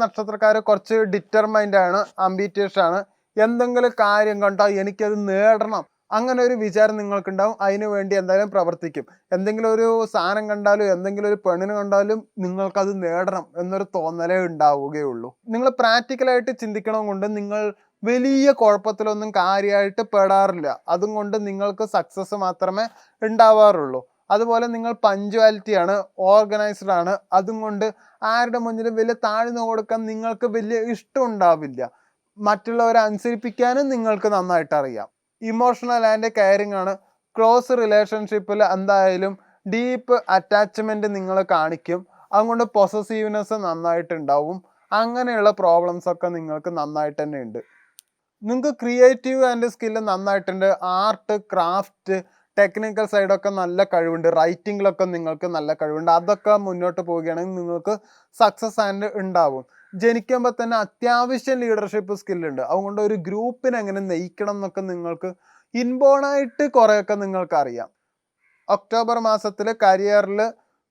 നക്ഷത്രക്കാർ കുറച്ച് ഡിറ്റർമൈൻഡ് ആണ് അംബീറ്റിയസ് ആണ്. എന്തെങ്കിലും കാര്യം കണ്ടാൽ എനിക്കത് നേടണം. അങ്ങനെ ഒരു വിചാരം നിങ്ങൾക്കുണ്ടാവും. അതിനു വേണ്ടി എന്തായാലും പ്രവർത്തിക്കും. എന്തെങ്കിലും ഒരു സാധനം കണ്ടാലും എന്തെങ്കിലും ഒരു പെണ്ണിനെ കണ്ടാലും നിങ്ങൾക്കത് നേടണം എന്നൊരു തോന്നലേ ഉണ്ടാവുകയുള്ളൂ. നിങ്ങൾ പ്രാക്ടിക്കലായിട്ട് ചിന്തിക്കണം കൊണ്ട് നിങ്ങൾ വലിയ കുഴപ്പത്തിലൊന്നും കാര്യമായിട്ട് പെടാറില്ല. അതും കൊണ്ട് നിങ്ങൾക്ക് സക്സസ് മാത്രമേ ഉണ്ടാവാറുള്ളൂ. അതുപോലെ നിങ്ങൾ പഞ്ച്വാലിറ്റി ആണ് ഓർഗനൈസ്ഡ് ആണ്. അതും കൊണ്ട് ആരുടെ മുന്നിലും വലിയ താഴ്ന്നു കൊടുക്കാൻ നിങ്ങൾക്ക് വലിയ ഇഷ്ടം ഉണ്ടാവില്ല. മറ്റുള്ളവരെ അനുസരിപ്പിക്കാനും നിങ്ങൾക്ക് നന്നായിട്ട് അറിയാം. ഇമോഷണൽ ആൻഡ് കെയറിങ് ആണ് ക്ലോസ് റിലേഷൻഷിപ്പിൽ എന്തായാലും ഡീപ്പ് അറ്റാച്ച്മെന്റ് നിങ്ങൾ കാണിക്കും. അതുകൊണ്ട് പൊസസീവ്നെസ് നന്നായിട്ടുണ്ടാവും അങ്ങനെയുള്ള പ്രോബ്ലംസ് ഒക്കെ നിങ്ങൾക്ക് നന്നായിട്ട് തന്നെ ഉണ്ട്. നിങ്ങൾക്ക് ക്രിയേറ്റീവ് ആൻഡ് സ്കില്ല് നന്നായിട്ടുണ്ട്. ആർട്ട് ക്രാഫ്റ്റ് ടെക്നിക്കൽ സൈഡൊക്കെ നല്ല കഴിവുണ്ട്. റൈറ്റിങ്ങിലൊക്കെ നിങ്ങൾക്ക് നല്ല കഴിവുണ്ട്. അതൊക്കെ മുന്നോട്ട് പോവുകയാണെങ്കിൽ നിങ്ങൾക്ക് സക്സസ് ആൻഡ് ഉണ്ടാവും. ജനിക്കുമ്പോൾ തന്നെ അത്യാവശ്യം ലീഡർഷിപ്പ് സ്കില്ലുണ്ട് അതുകൊണ്ട് ഒരു ഗ്രൂപ്പിനെ എങ്ങനെ നയിക്കണം എന്നൊക്കെ നിങ്ങൾക്ക് ഇൻബോണായിട്ട് കുറേയൊക്കെ നിങ്ങൾക്ക് അറിയാം ഒക്ടോബർ മാസത്തിൽ കരിയറിൽ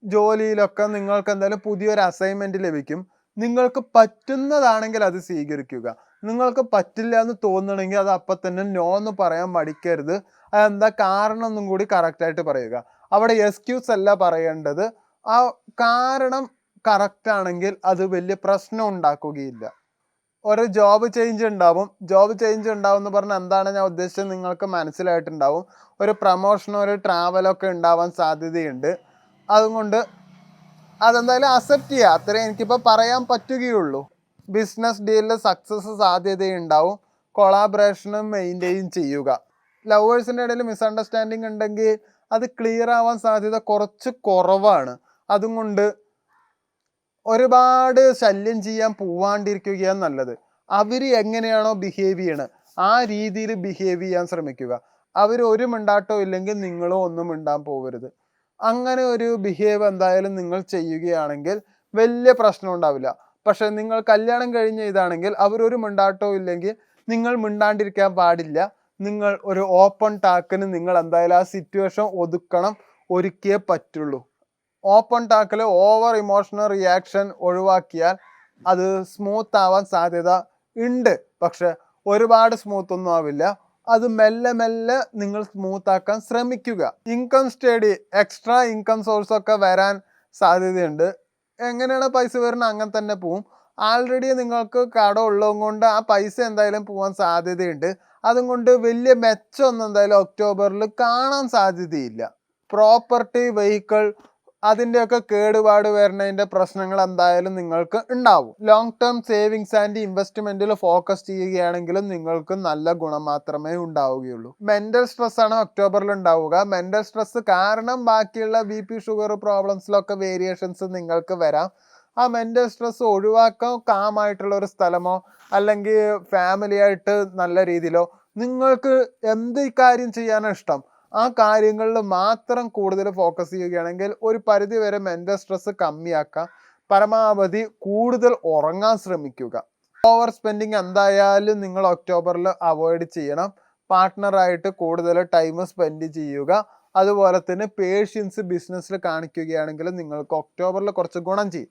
ജോലിയിലൊക്കെ നിങ്ങൾക്ക് എന്തായാലും പുതിയൊരു അസൈൻമെന്റ് ലഭിക്കും. നിങ്ങൾക്ക് പറ്റുന്നതാണെങ്കിൽ അത് സ്വീകരിക്കുക. നിങ്ങൾക്ക് പറ്റില്ല എന്ന് തോന്നണമെങ്കിൽ അത് അപ്പം തന്നെ നോ എന്ന് പറയാൻ മടിക്കരുത്. അതെന്താ? കാരണം എന്നും കൂടി കറക്റ്റായിട്ട് പറയുക. അവിടെ എക്സ്ക്യൂസ് അല്ല പറയേണ്ടത്. ആ കാരണം കറക്റ്റ് ആണെങ്കിൽ അത് വലിയ പ്രശ്നം ഉണ്ടാക്കുകയില്ല. ഒരു ജോബ് ചേഞ്ച് ഉണ്ടാവും. ജോബ് ചേഞ്ച് ഉണ്ടാവും എന്ന് പറഞ്ഞാൽ എന്താണ് ഞാൻ ഉദ്ദേശിച്ചത്? നിങ്ങൾക്ക് മനസ്സിലായിട്ടുണ്ടാവും. ഒരു പ്രമോഷനോ ഒരു ട്രാവലൊക്കെ ഉണ്ടാവാൻ സാധ്യതയുണ്ട്. അതുകൊണ്ട് അതെന്തായാലും അക്സെപ്റ്റ് ചെയ്യുക അത്രേ എനിക്കിപ്പോൾ പറയാൻ പറ്റുകയുള്ളൂ. ബിസിനസ് ഡീലിൽ സക്സസ് സാധ്യതയുണ്ടാവും. കൊളാബറേഷനും മെയിന്റെയിൻ ചെയ്യുക. ലവേഴ്സിന്റെ ഇടയിൽ മിസ്അണ്ടർസ്റ്റാൻഡിങ് ഉണ്ടെങ്കിൽ അത് ക്ലിയർ ആവാൻ സാധ്യത കുറച്ച് കുറവാണ്. അതും കൊണ്ട് ഒരുപാട് ശല്യം ചെയ്യാൻ പോവാണ്ടിരിക്കുകയാണ് നല്ലത്. അവർ എങ്ങനെയാണോ ബിഹേവ് ചെയ്യണത് ആ രീതിയിൽ ബിഹേവ് ചെയ്യാൻ ശ്രമിക്കുക. അവർ ഒരു മിണ്ടാട്ടോ ഇല്ലെങ്കിൽ നിങ്ങളും ഒന്നും മിണ്ടാൻ പോകരുത് അങ്ങനെ ഒരു ബിഹേവ് എന്തായാലും നിങ്ങൾ ചെയ്യുകയാണെങ്കിൽ വലിയ പ്രശ്നം ഉണ്ടാവില്ല. പക്ഷെ നിങ്ങൾ കല്യാണം കഴിഞ്ഞ ഇതാണെങ്കിൽ അവരൊരു മിണ്ടാട്ടോ ഇല്ലെങ്കിൽ നിങ്ങൾ മിണ്ടാണ്ടിരിക്കാൻ പാടില്ല. നിങ്ങൾ ഒരു ഓപ്പൺ ടാക്കിന് നിങ്ങൾ എന്തായാലും ആ സിറ്റുവേഷൻ ഒതുക്കണം ഒരുക്കിയേ പറ്റുള്ളൂ. ഓപ്പൺ ടാക്കിൽ ഓവർ ഇമോഷണൽ റിയാക്ഷൻ ഒഴിവാക്കിയാൽ അത് സ്മൂത്ത് ആവാൻ സാധ്യത ഉണ്ട്. പക്ഷെ ഒരുപാട് സ്മൂത്ത് ഒന്നും ആവില്ല. അത് മെല്ലെ മെല്ലെ നിങ്ങൾ സ്മൂത്ത് ആക്കാൻ ശ്രമിക്കുക. Income study extra income source ഒക്കെ വരാൻ സാധ്യതയുണ്ട്. എങ്ങനെയാണ് പൈസ വരുന്നത്? അങ്ങനെ തന്നെ പോവും. ആൾറെഡി നിങ്ങൾക്ക് കട ഉള്ളത് കൊണ്ട് ആ പൈസ എന്തായാലും പോകാൻ സാധ്യതയുണ്ട്. അതും കൊണ്ട് വലിയ മെച്ചമൊന്നും എന്തായാലും ഒക്ടോബറിൽ കാണാൻ സാധ്യതയില്ല. പ്രോപ്പർട്ടി വെഹിക്കിൾ അതിന്റെയൊക്കെ കേടുപാട് വരുന്നതിന്റെ പ്രശ്നങ്ങൾ എന്തായാലും നിങ്ങൾക്ക് ഉണ്ടാവും. ലോങ് ടേം സേവിങ്സ് ആൻഡ് ഇൻവെസ്റ്റ്മെന്റിൽ ഫോക്കസ് ചെയ്യുകയാണെങ്കിലും നിങ്ങൾക്ക് നല്ല ഗുണം മാത്രമേ ഉണ്ടാവുകയുള്ളൂ. മെന്റൽ സ്ട്രെസ് ആണ് ഒക്ടോബറിൽ ഉണ്ടാവുക. മെന്റൽ സ്ട്രെസ് കാരണം ബാക്കിയുള്ള ബി പി ഷുഗർ പ്രോബ്ലംസിലൊക്കെ വേരിയേഷൻസ് നിങ്ങൾക്ക് വരാം. ആ മെന്റൽ സ്ട്രെസ് ഒഴിവാക്കാൻ കാമായിട്ടുള്ള ഒരു സ്ഥലമോ അല്ലെങ്കിൽ ഫാമിലിയായിട്ട് നല്ല രീതിയിലോ നിങ്ങൾക്ക് എന്ത് കാര്യം ചെയ്യാനാണ് ഇഷ്ടം? ആ കാര്യങ്ങളിൽ മാത്രം കൂടുതൽ ഫോക്കസ് ചെയ്യുകയാണെങ്കിൽ ഒരു പരിധി വരെ മെന്റൽ സ്ട്രെസ് കമ്മിയാക്കാം. പരമാവധി കൂടുതൽ ഉറങ്ങാൻ ശ്രമിക്കുക. ഓവർ സ്പെൻഡിങ് എന്തായാലും നിങ്ങൾ ഒക്ടോബറിൽ അവോയ്ഡ് ചെയ്യണം. പാർട്ട്ണറായിട്ട് കൂടുതൽ ടൈം സ്പെൻഡ് ചെയ്യുക. അതുപോലെ തന്നെ പേഷ്യൻസ് ബിസിനസ്സിൽ കാണിക്കുകയാണെങ്കിൽ നിങ്ങൾക്ക് ഒക്ടോബറിൽ കുറച്ച് ഗുണം ചെയ്യും.